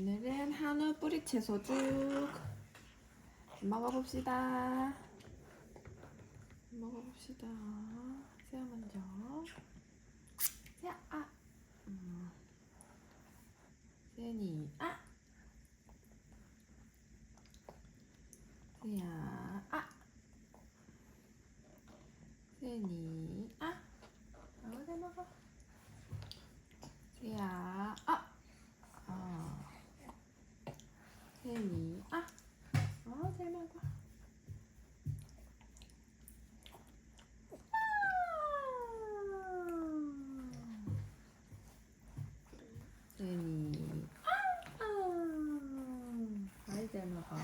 오늘은 한우 뿌리채 소죽 먹어봅시다. 먹어봅시다. 세아 먼저. 세아 아. 음. 세니 아. 세아 아. 세니 아. 아, 잘 먹어. 세아 아. 아. 세니 아. 어, 잘 먹어. 세니 아. 아이 잘 먹어.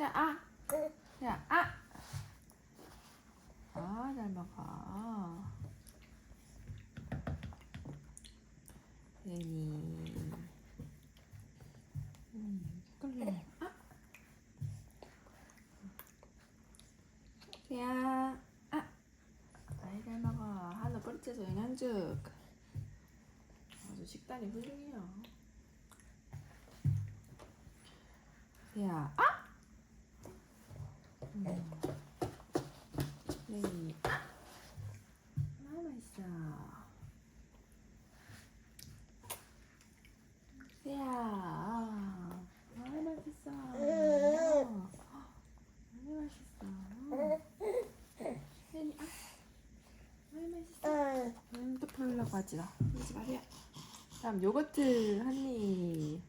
야 아. 야 아. 아, 잘 먹어. 세니. 음, 끌 래. 아. 세야. 아. 아이, 잘 먹어. 한우 뿌리채소 영양죽. 아주 식단이 훌륭해요. 세야. 아. 음. 세니. 아. 아, 맛있어. 세야. 아, 맛있어. 너무 맛있어. 세니, 아. 아, 맛있어. 음, 마. 하지 마세요. 다음 요거트 한 입.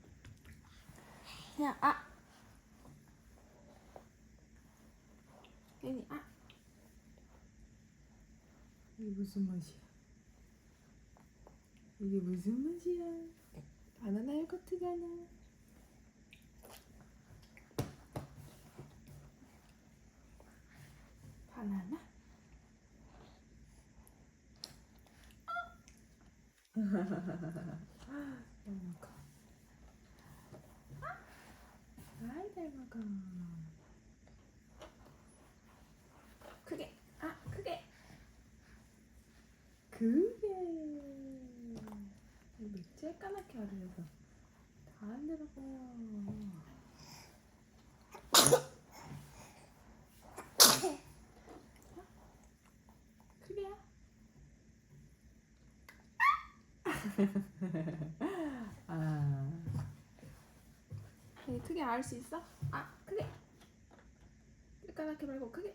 세야, 아. 세니, 아. 이게 무슨 맛이야? 이게 무슨 맛이야? 바나나 요거트잖아. 바나나? 잘 먹어. 아이 잘 먹어. 크게. 아, 크게. 그게 맥주에 까맣게 하려서 다안 들어가요. 크게야. 아, 네, 크게 알 수 있어? 아, 크게. 까맣게 말고 크게.